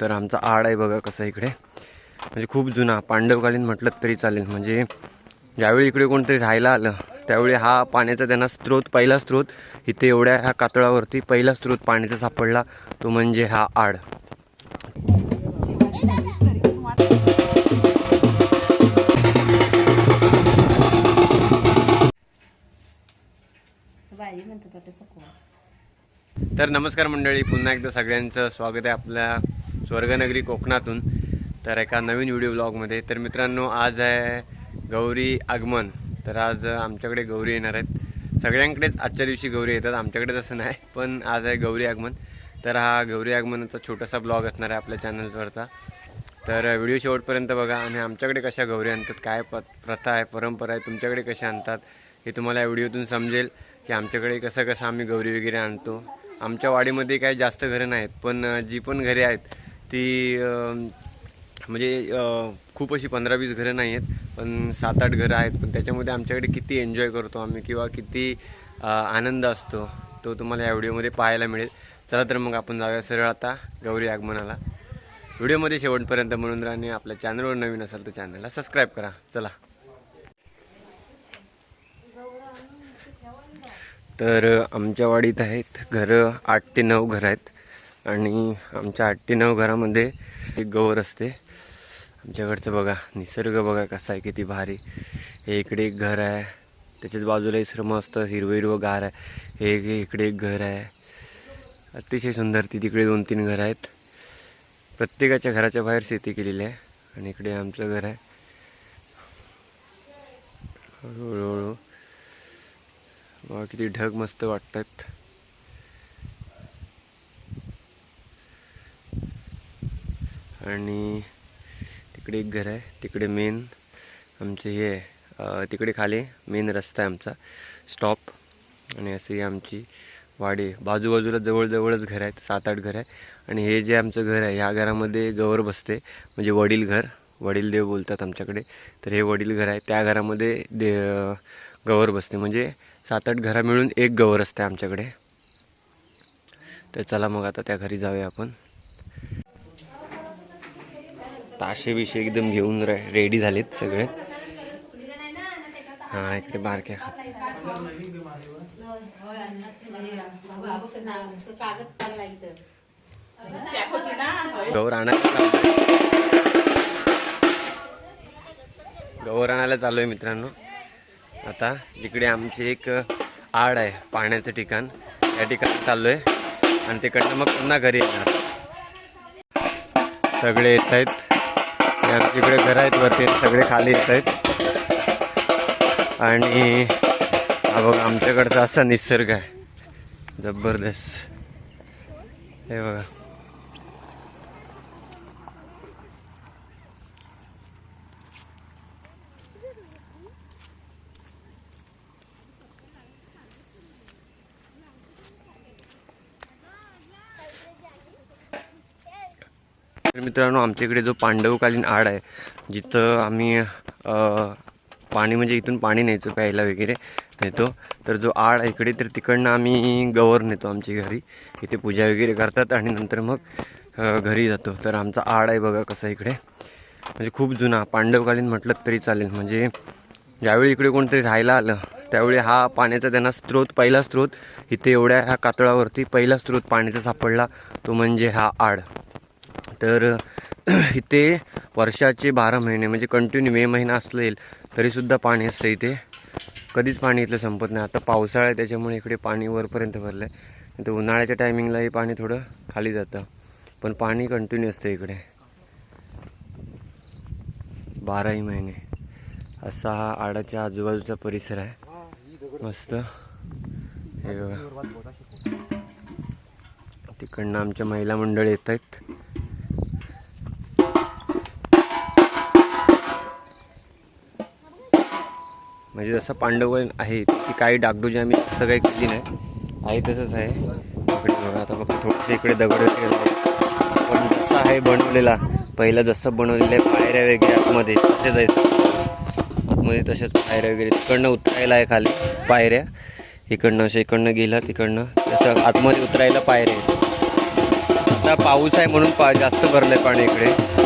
तर आमचा आड आहे बघा कसं इकडे. म्हणजे खूप जुना पांडवकालीन म्हटलं तरी चालेल. म्हणजे ज्यावेळी इकडे कोणतरी राहायला आलं त्यावेळी हा पाण्याचा त्यांना स्रोत पहिला स्रोत इथे एवढ्या ह्या कातळावरती पहिला स्रोत पाण्याचा सापडला तो म्हणजे हा आड. तर नमस्कार मंडळी पुन्हा एकदा सगळ्यांचं स्वागत आहे आपल्या स्वर्गनगरी कोकणातून तर एका नवीन व्हिडिओ ब्लॉगमध्ये तर मित्रांनो आज आहे गौरी आगमन. तर आज आमच्याकडे गौरी येणार आहेत. सगळ्यांकडेच आजच्या दिवशी गौरी येतात. आमच्याकडे तसं नाही पण आज आहे गौरी आगमन. तर हा गौरी आगमनाचा छोटासा ब्लॉग असणार आहे आपल्या चॅनलवरचा तर व्हिडिओ शेवटपर्यंत बघा आणि आमच्याकडे कशा गौरी आणतात काय प प्रथा आहे परंपरा आहे तुमच्याकडे कशा आणतात हे तुम्हाला या व्हिडिओतून समजेल की आमच्याकडे कसं कसं आम्ही गौरी वगैरे आणतो. आमच्या वाडीमध्ये काही जास्त घरं नाहीत पण जी पण घरे आहेत ती म्हणजे खूप अशी पंधरा वीस घरं नाही आहेत पण सात आठ घरं आहेत. पण त्याच्यामध्ये आमच्याकडे किती एन्जॉय करतो आम्ही किंवा किती आनंद असतो तो तुम्हाला या व्हिडिओमध्ये पाहायला मिळेल. चला तर मग आपण जाऊया सरळ आता गौरी आगमनाला. व्हिडिओमध्ये शेवटपर्यंत म्हणून राहा आणि आपल्या चॅनलवर नवीन असाल तर चॅनलला सबस्क्राईब करा. चला. तर आमच्या वाडीत आहेत घरं आठ ते नऊ घरं आहेत. आणि आमच्या आठ ते नऊ घरामध्ये एक गौर असते. आमच्याकडचं बघा निसर्ग बघा कसा आहे किती भारी. हे इकडे एक घर आहे. त्याच्याच बाजूला इसर मस्त हिरवं हिरवं गार आहे. हे एक इकडे एक घर आहे. अतिशय सुंदर ती तिकडे दोन तीन घरं आहेत. प्रत्येकाच्या घराच्या बाहेर शेती केलेली आहे आणि इकडे आमचं घर आहे. हळूहळू. किती ढग मस्त वाटतात. आणि तिकडे एक घर आहे. तिकडे मेन आमचे हे आहे तिकडे खाली मेन रस्ता आहे आमचा. स्टॉप आणि अशी ही आमची वाडी बाजूबाजूला जवळजवळच घर आहेत. सात आठ घर आहे आणि हे जे आमचं घर आहे ह्या घरामध्ये गवर बसते. म्हणजे वडील घर. वडील देव बोलतात आमच्याकडे. तर हे वडील घर आहे. त्या घरामध्ये दे गवर बसते. म्हणजे सात आठ घरा मिळून एक गवर असते आमच्याकडे. तर चला मग आता त्या घरी जाऊया आपण. ताशे बिशे एकदम घेऊन रे रेडी झालेत सगळे. हा इकडे बारक्या गौराणा गौराणाला चालू आहे मित्रांनो. आता इकडे आमची एक आड आहे पाण्याचं ठिकाण. त्या ठिकाणी चाललोय. आणि तिकडनं मग पुन्हा घरी येणार. सगळे येत आहेत. हे आमच्या इकडे घर आहेत वरती सगळे खाली येत आहेत. आणि हा बघा आमच्याकडचा असा निसर्ग आहे. जबरदस्त. हे बघा. तर मित्रांनो आमच्या इकडे जो पांडवकालीन आड आहे जिथं आम्ही पाणी म्हणजे इथून पाणी न्यायचो प्यायला वगैरे नेतो. तर जो आड आहे इकडे तर तिकडनं आम्ही गवर नेतो आमच्या घरी. इथे पूजा वगैरे करतात आणि नंतर मग घरी जातो. तर आमचा आड आहे बघा कसा इकडे. म्हणजे खूप जुना पांडवकालीन म्हटलं तरी चालेल. म्हणजे ज्यावेळी इकडे कोणतरी राहायला आलं त्यावेळी हा पाण्याचा त्यांना स्रोत पहिला स्रोत इथे एवढ्या ह्या कातळावरती पहिला स्रोत पाण्याचा सापडला तो म्हणजे हा आड. तर इथे वर्षाचे बारा महिने म्हणजे कंटिन्यू मे महिना असलेल तरीसुद्धा पाणी असतं इथे. कधीच पाणी इथलं संपत नाही. आता पावसाळा आहे त्याच्यामुळे इकडे पाणी वरपर्यंत भरलं आहे तर उन्हाळ्याच्या टायमिंगलाही पाणी थोडं खाली जातं. पण पाणी कंटिन्यू असतं इकडे. बाराही महिने. असा हा आडाच्या आजूबाजूचा परिसर आहे. मस्त. हे बघा. तिकडनं आमच्या महिला मंडळ येत आहेत म्हणजे जसं पांडवगण आहे ती काही डागडुजी आम्ही तसं काही केली नाही. आहे तसंच आहे. इकडे बघा आता फक्त थोडंसं इकडे दगड पण जसं आहे बनवलेला पहिला जसं बनवलेलं आहे पायऱ्या वगैरे आतमध्ये तसे जायचं आतमध्ये तसेच पायऱ्या वगैरे. तिकडनं उतरायला आहे खाली पायऱ्या. इकडनं असं इकडनं गेला तिकडनं. तसं आतमध्ये उतरायला पायऱ्या आहेत. आता पाऊस आहे म्हणून पा जास्त भरलं आहे पाणी इकडे.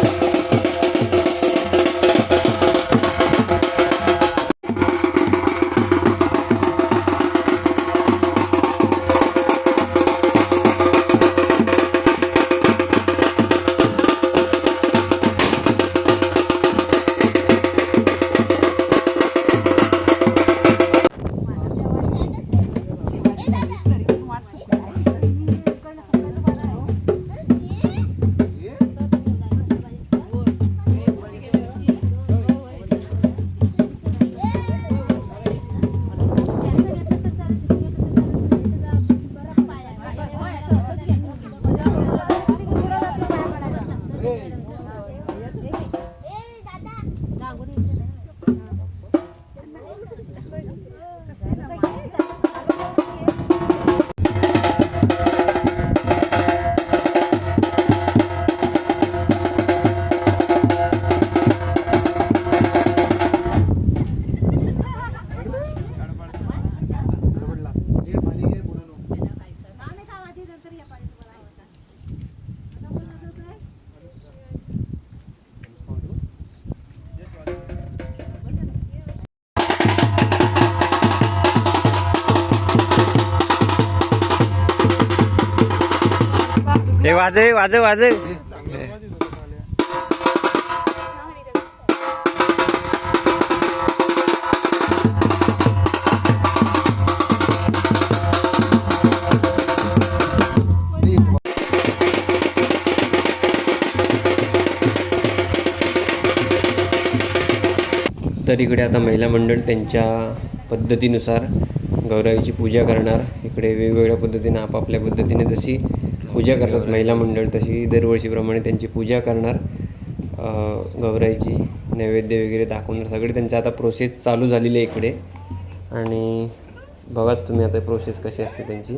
हे वाजव वाजव वाजव. तर इकडे आता महिला मंडळ त्यांच्या पद्धतीनुसार गौराईची पूजा करणार. इकडे वेगवेगळ्या पद्धतीने आपापल्या पद्धतीने जशी पूजा करतात महिला मंडळ तशी दरवर्षीप्रमाणे त्यांची पूजा करणार. गौराईची नैवेद्य वगैरे दाखवणार. सगळी त्यांची आता प्रोसेस चालू झालेली आहे इकडे. आणि बघाच तुम्ही आता प्रोसेस कशी असते त्यांची.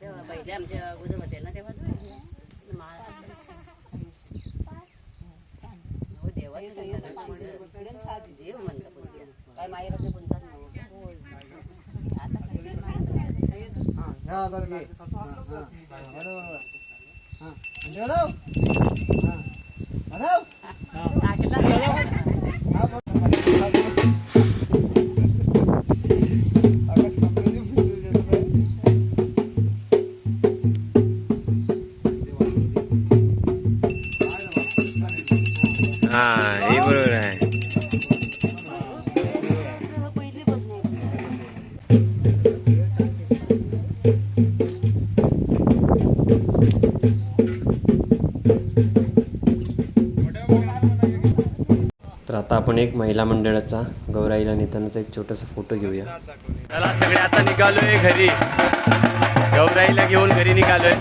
तेव्हा पहिले आमच्या अगोदर होते ना तेव्हा हो देव म्हणलं पण ते. काय माहेराचं आता तर आता आपण एक महिला मंडळाचा गौराईला नेतानाचा एक छोटासा फोटो घेऊया. चला सगळे आता निघालोय घरी. गौराईला घेऊन घरी निघालोय.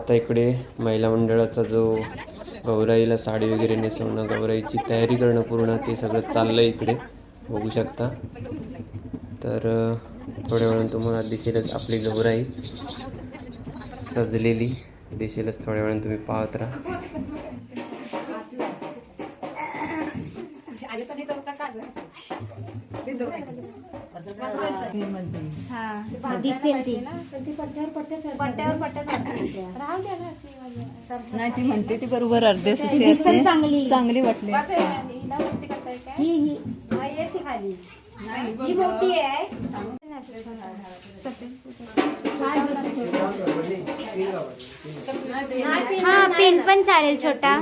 आता इकडे महिला मंडळाचा जो गौराईला साडी वगैरे नेसवणं गौराईची तयारी करणं पूर्ण ते सगळं चाललं इकडे. बघू शकता. तर थोड्या वेळानं तुम्हाला दिसेलच आपली गौराई. सजलेली दिसेलच थोड्या वेळानं तुम्ही पाहत राहा. दिसेल ती. पट्ट्यावर पट्ट्या नाही ती म्हणते ती बरोबर अर्धे दिसेल चांगली. चांगली वाटली. ही ही. हा, खाली. ही मोठी आहे. हा पेन पण चालेल छोटा.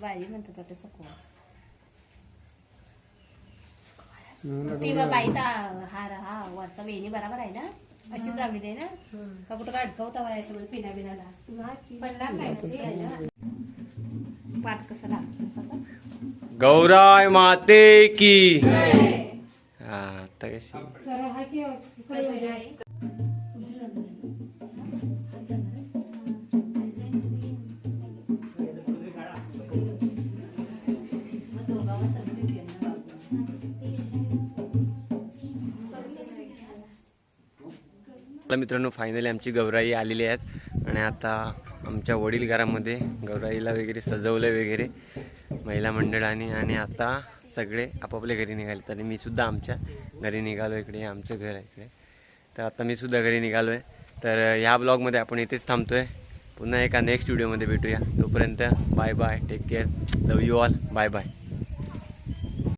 बाई म्हणतात वाटतं सखू ती बाई हा हा वरचा वेणी बरोबर आहे ना? आहे ना? का कुठं अडकवता पिण्या बिनाला? पडला काय? ते ना. पाठ कसं लागतं गौराय माते की. हा आता कशी? आता मित्रांनो फायनली आमची गौराई आलेली आहेत आणि आता आमच्या वडील घरामध्ये गौराईला वगैरे सजवलं वगैरे महिला मंडळाने. आणि आता सगळे आपापल्या घरी निघाले. तर मी सुद्धा आमच्या घरी निघालो इकडे आमचं घर आहे इकडे. तर आता मी सुद्धा घरी निघालो आहे तर ह्या ब्लॉगमध्ये आपण इथेच थांबतो आहे पुन्हा एका नेक्स्ट व्हिडिओमध्ये भेटूया. तोपर्यंत bye bye take care love you all bye bye